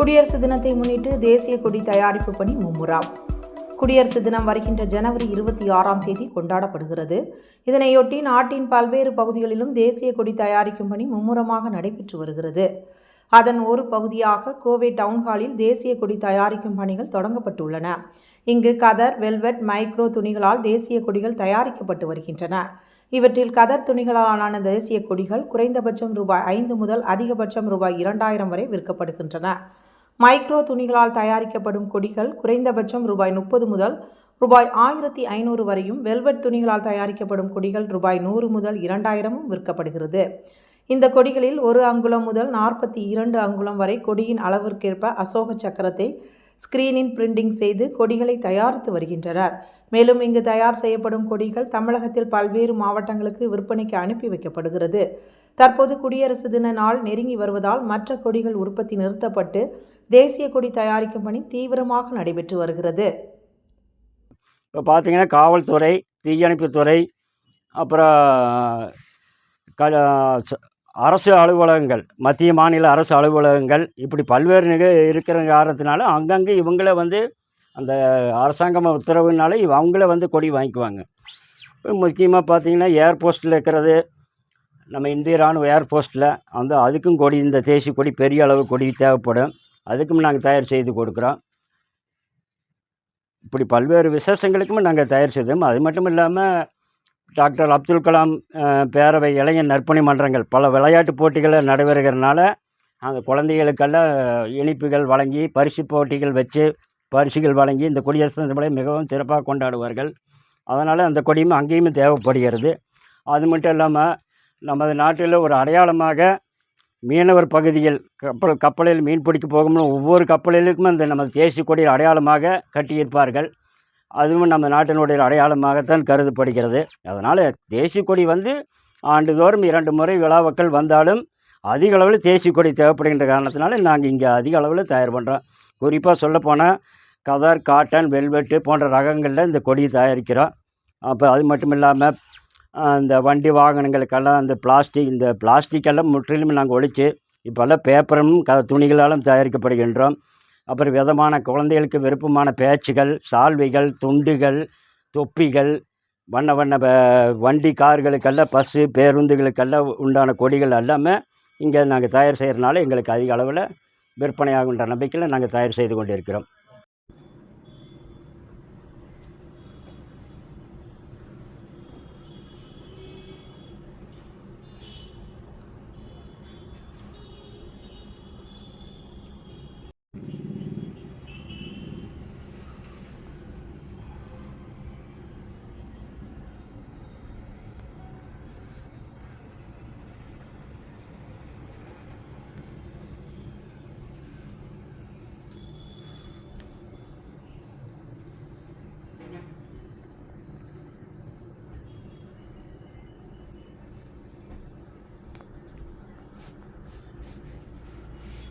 குடியரசு தினத்தை முன்னிட்டு தேசிய கொடி தயாரிப்பு பணி மும்முரம். குடியரசு தினம் வருகின்ற ஜனவரி இருபத்தி ஆறாம் தேதி கொண்டாடப்படுகிறது. இதனையொட்டி நாட்டின் பல்வேறு பகுதிகளிலும் தேசிய கொடி தயாரிக்கும் பணி மும்முரமாக நடைபெற்று வருகிறது. அதன் ஒரு பகுதியாக கோவை டவுன்ஹாலில் தேசிய கொடி தயாரிக்கும் பணிகள் தொடங்கப்பட்டுள்ளன. இங்கு கதர் வெல்வெட் மைக்ரோ துணிகளால் தேசிய கொடிகள் தயாரிக்கப்பட்டு வருகின்றன. இவற்றில் கதர் துணிகளாலான தேசிய கொடிகள் குறைந்தபட்சம் ரூபாய் ஐந்து முதல் அதிகபட்சம் ரூபாய் இரண்டாயிரம் வரை விற்கப்படுகின்றன. மைக்ரோ துணிகளால் தயாரிக்கப்படும் கொடிகள் குறைந்தபட்சம் ரூபாய் முப்பது முதல் ரூபாய் ஆயிரத்தி ஐநூறு வரையும் வெல்வெட் துணிகளால் தயாரிக்கப்படும் கொடிகள் ரூபாய் நூறு முதல் இரண்டாயிரமும் விற்கப்படுகிறது. இந்த கொடிகளில் ஒரு அங்குலம் முதல் நாற்பத்தி இரண்டு அங்குலம் வரை கொடியின் அளவிற்கேற்ப அசோக சக்கரத்தை ஸ்கிரீனின் பிரிண்டிங் செய்து கொடிகளை தயாரித்து வருகின்றனர். மேலும் இங்கு தயார் செய்யப்படும் கொடிகள் தமிழகத்தில் பல்வேறு மாவட்டங்களுக்கு விற்பனைக்கு அனுப்பி வைக்கப்படுகிறது. தற்போது குடியரசு தின நாள் நெருங்கி வருவதால் மற்ற கொடிகள் உற்பத்தி நிறுத்தப்பட்டு தேசிய கொடி தயாரிக்கும் பணி தீவிரமாக நடைபெற்று வருகிறது. இப்போ பார்த்தீங்கன்னா காவல்துறை தீயணைப்புத்துறை அப்புறம் க ச- அரசு அலுவலகங்கள் மத்திய மாநில அரசு அலுவலகங்கள் இப்படி பல்வேறு நிக இருக்கிற காரணத்தினால அங்கங்கே இவங்கள வந்து அந்த அரசாங்கம் உத்தரவுனால அவங்கள வந்து கொடி வாங்கிக்குவாங்க. முக்கியமாக பார்த்தீங்கன்னா ஏர்போஸ்ட்டில் இருக்கிறது நம்ம இந்திய ராணுவ ஏர்போஸ்ட்டில் வந்து அதுக்கும் கொடி இந்த தேசிய கொடி பெரிய அளவு கொடி தேவைப்படும். அதுக்கும் நாங்கள் தயார் செய்து கொடுக்குறோம். இப்படி பல்வேறு விசேஷங்களுக்கும் நாங்கள் தயார் செய்தோம். அது மட்டும் இல்லாமல் டாக்டர் அப்துல் கலாம் பேரவை இளைஞர் நற்பணி மன்றங்கள் பல விளையாட்டு போட்டிகளை நடைபெறுகிறனால அந்த குழந்தைகளுக்கெல்லாம் இனிப்புகள் வழங்கி பரிசு போட்டிகள் வச்சு பரிசுகள் வழங்கி இந்த குடியரசு தினத்தை மிகவும் சிறப்பாக கொண்டாடுவார்கள். அதனால் அந்த கொடியும் அங்கேயுமே தேவைப்படுகிறது. அது மட்டும் இல்லாமல் நமது நாட்டில் ஒரு அடையாளமாக மீனவர் பகுதியில் கப்பல் கப்பலில் மீன் பிடிக்க போகும்னு ஒவ்வொரு கப்பலிலுக்கும் அந்த நமது தேசிய கொடியில் அடையாளமாக கட்டியிருப்பார்கள். அதுவும் நம்ம நாட்டினுடைய அடையாளமாகத்தான் கருதப்படுகிறது. அதனால் தேசிய கொடி வந்து ஆண்டுதோறும் இரண்டு முறை விழாக்கள் வந்தாலும் அதிக அளவில் தேசிய கொடி தேவைப்படுகின்ற காரணத்தினால நாங்கள் இங்கே அதிக அளவில் தயார் பண்ணுறோம் குறிப்பாக சொல்லப்போனால் கதர் காட்டன் வெல்வெட்டு போன்ற ரகங்களில் இந்த கொடியை தயாரிக்கிறோம். அப்போ அது மட்டும் இல்லாமல் அந்த வண்டி வாகனங்களுக்கெல்லாம் அந்த பிளாஸ்டிக் இந்த பிளாஸ்டிக்கெல்லாம் முற்றிலும் நாங்கள் ஒழித்து இப்போல்லாம் பேப்பரும் க துணிகளாலும் தயாரிக்கப்படுகின்றோம். அப்புறம் விதமான குழந்தைகளுக்கு விருப்பமான பேட்சுகள் சால்வைகள் துண்டுகள் தொப்பிகள் வண்ண வண்ண வண்டி கார்களுக்கெல்லாம் பஸ்ஸு பேருந்துகளுக்கெல்லாம் உண்டான கொடிகள் எல்லாமே இங்கே நாங்கள் தயார் செய்கிறனால எங்களுக்கு அதிக அளவில் விற்பனையாகுன்ற நம்பிக்கையில் நாங்கள் தயார் செய்து கொண்டு இருக்கிறோம்